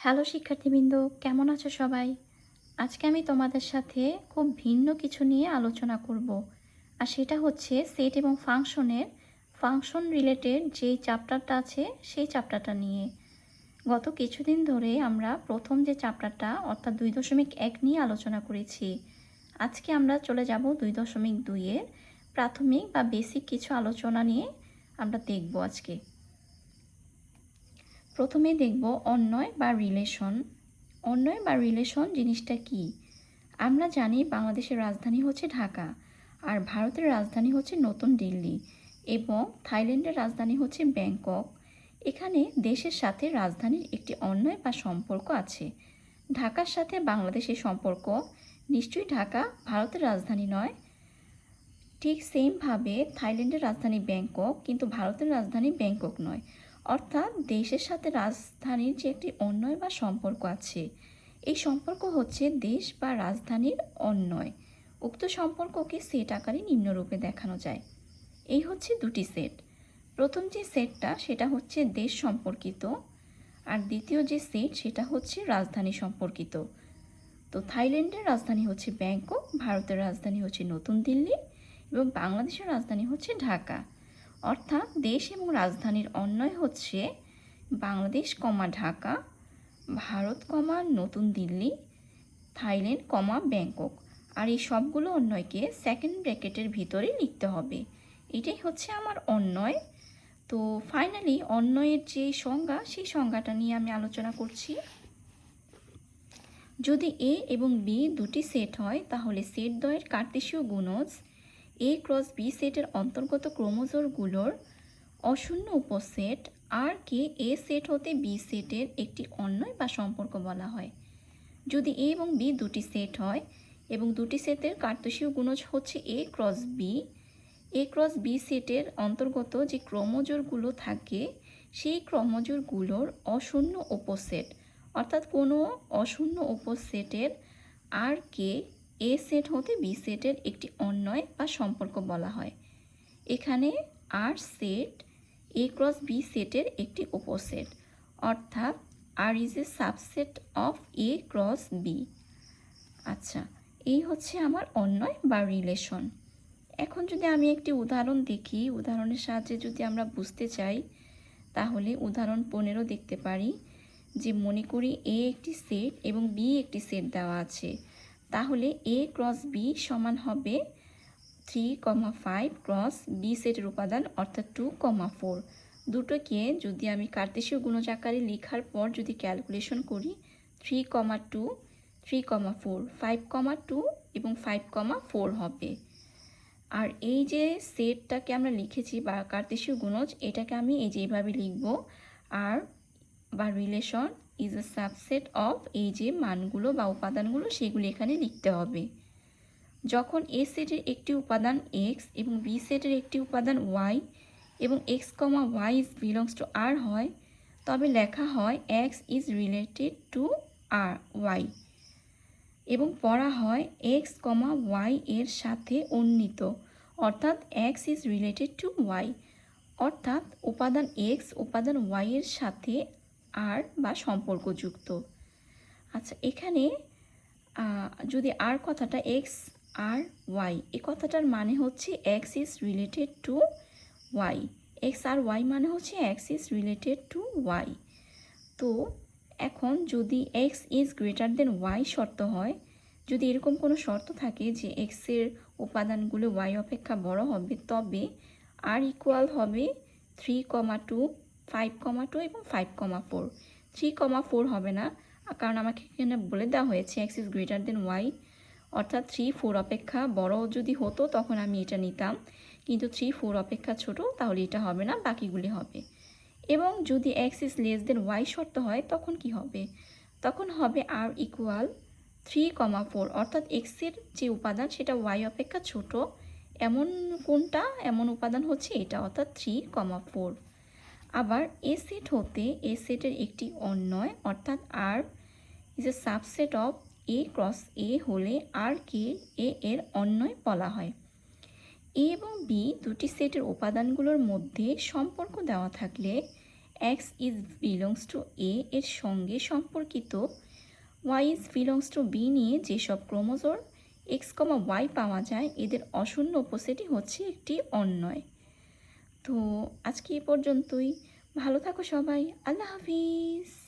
Hello শিক্ষার্থীবৃন্দ, কেমন আছো সবাই? আজকে আমি তোমাদের সাথে খুব ভিন্ন কিছু নিয়ে আলোচনা করব, আর সেটা হচ্ছে সেট এবং ফাংশনের ফাংশন রিলেটেড যেই চ্যাপ্টারটা আছে সেই চ্যাপ্টারটা নিয়ে। গত কিছুদিন ধরে আমরা প্রথম যে চ্যাপ্টারটা অর্থাৎ দুই দশমিক এক নিয়ে আলোচনা করেছি। আজকে আমরা চলে যাব দুই দশমিক দুইয়ের প্রাথমিক বা বেসিক কিছু আলোচনা নিয়ে আমরা দেখব আজকে। প্রথমে দেখব অন্যয় বা রিলেশন অন্যয় বা রিলেশন জিনিসটা কি? আমরা জানি বাংলাদেশের রাজধানী হচ্ছে ঢাকা, আর ভারতের রাজধানী হচ্ছে নতুন দিল্লি এবং থাইল্যান্ডের রাজধানী হচ্ছে ব্যাংকক। এখানে দেশের সাথে রাজধানীর একটি অন্যয় বা সম্পর্ক আছে। ঢাকার সাথে বাংলাদেশের সম্পর্ক? নিশ্চয়ই ঢাকা ভারতের রাজধানী নয়। ঠিক সেমভাবে থাইল্যান্ডের রাজধানী ব্যাংকক, কিন্তু ভারতের রাজধানী ব্যাংকক নয়। অর্থাৎ দেশের সাথে রাজধানীর যে একটি অন্যয় বা সম্পর্ক আছে, এই সম্পর্ক হচ্ছে দেশ বা রাজধানীর অন্যয়। উক্ত সম্পর্ককে সেট আকারে নিম্নরূপে দেখানো যায়। এই হচ্ছে দুটি সেট প্রথম যে সেটটা সেটা হচ্ছে দেশ সম্পর্কিত। আর দ্বিতীয় যে সেট সেটা হচ্ছে রাজধানী সম্পর্কিত। তো থাইল্যান্ডের রাজধানী হচ্ছে ব্যাংকক, ভারতের রাজধানী হচ্ছে নতুন দিল্লি এবং বাংলাদেশের রাজধানী হচ্ছে ঢাকা। অর্থাৎ দেশ এবং রাজধানীর অন্যয় হচ্ছে বাংলাদেশ কমা ঢাকা, ভারত কমা নতুন দিল্লি, থাইল্যান্ড কমা ব্যাংকক। আর এই সবগুলো অন্যয়কে সেকেন্ড ব্র্যাকেটের ভিতরে লিখতে হবে। এটাই হচ্ছে আমার অন্যয়। তো ফাইনালি অন্যয়ের যে সংজ্ঞা, সেই সংজ্ঞাটা নিয়ে আমি আলোচনা করছি। যদি এ এবং বি দুটি সেট হয়, তাহলে সেট দ্বয়ের কার্তেশীয় গুণজ এ ক্রস বি সেটের অন্তর্গত ক্রোমোজোরগুলোর অশূন্য উপসেট, আর কে এ সেট হতে বি সেটের একটি অন্যয় বা সম্পর্ক বলা হয়। যদি এ এবং বি দুটি সেট হয় এবং দুটি সেটের কার্তসীয় গুণজ হচ্ছে A cross B, A cross B সেটের অন্তর্গত যে ক্রোমোজোরগুলো থাকে, সেই ক্রোমোজোরগুলোর অশূন্য উপসেট, অর্থাৎ কোনো অশূন্য উপসেটের আর কে এ সেট হতে বি সেটের একটি অন্যয় বা সম্পর্ক বলা হয়। এখানে আর সেট এ ক্রস বি সেটের একটি উপসেট অর্থাৎ R is a subset of A cross B আচ্ছা এই হচ্ছে আমার অন্যয় বা রিলেশন এখন যদি আমি একটি উদাহরণ দেখি, উদাহরণের সাহায্যে যদি আমরা বুঝতে চাই, তাহলে উদাহরণ পনেরো দেখতে পারি, যে মনে করি এ একটি সেট এবং বি একটি সেট দেওয়া আছে। তাহলে এ ক্রস বি সমান হবে three comma five cross B সেটের উপাদান, অর্থাৎ টু কমা ফোর দুটোকে যদি আমি কার্তেশীয় গুণজ আকারে লেখার পর যদি ক্যালকুলেশন করি three comma two three comma four five comma two এবং ফাইভ কমা ফোর হবে। আর এই যে সেটটাকে আমরা লিখেছি বা কার্তেশীয় গুণজ, এটাকে আমি এই যে এইভাবে লিখব। আর বা relation is a subset of এই যে মানগুলো বা উপাদানগুলো, সেগুলো এখানে লিখতে হবে। যখন এ সেটের একটি উপাদান এক্স এবং বি সেটের একটি উপাদান ওয়াই এবং X comma Y is belongs to R হয়, তবে লেখা হয় X is related to R Y এবং পড়া হয় এক্স কমা ওয়াই এর সাথে উন্নীত অর্থাৎ X is related to Y অর্থাৎ উপাদান এক্স উপাদান ওয়াই এর সাথে আর বা সম্পর্কযুক্ত। আচ্ছা এখানে যদি আর কথাটা এক্স আর ওয়াই এই কথাটার মানে হচ্ছে X is related to Y X R Y মানে হচ্ছে X is related to Y তো, এখন যদি X is greater than Y শর্ত হয়, যদি এরকম কোনো শর্ত থাকে যে এক্সের উপাদানগুলো ওয়াই অপেক্ষা বড় হবে, তবে আর ইকুয়াল হবে three comma two five comma two এবং five comma four three comma four হবে না কারণ আমাকে এখানে বলে দেওয়া হয়েছে X is greater than Y অর্থাৎ থ্রি ফোর অপেক্ষা বড় যদি হতো তখন আমি এটা নিতাম, কিন্তু থ্রি ফোর অপেক্ষা ছোট, তাহলে এটা হবে না, বাকিগুলি হবে। এবং যদি X is less than Y শর্ত হয়, তখন কি হবে? তখন হবে R equal three comma four অর্থাৎ এক্সের যে উপাদান, সেটা ওয়াই অপেক্ষা ছোট, এমন কোনটা? এমন উপাদান হচ্ছে এটা, অর্থাৎ থ্রি কমা ফোর আবার এ সেট হতে এ সেটের একটি অন্যয় অর্থাৎ R is a subset of A cross A হলে আর কে এ এর অন্যয় বলা হয়। এ এবং বি দুটি সেটের উপাদানগুলোর মধ্যে সম্পর্ক দেওয়া থাকলে X is belongs to A এর সঙ্গে সম্পর্কিত Y is belongs to B নিয়ে যেসব ক্রোমোজোর এক্স কমা ওয়াই পাওয়া যায়, এদের অশূন্য উপসেটই হচ্ছে একটি অন্যয় তো আজকে এই পর্যন্তই। ভালো থাকো সবাই। আল্লাহ হাফিজ।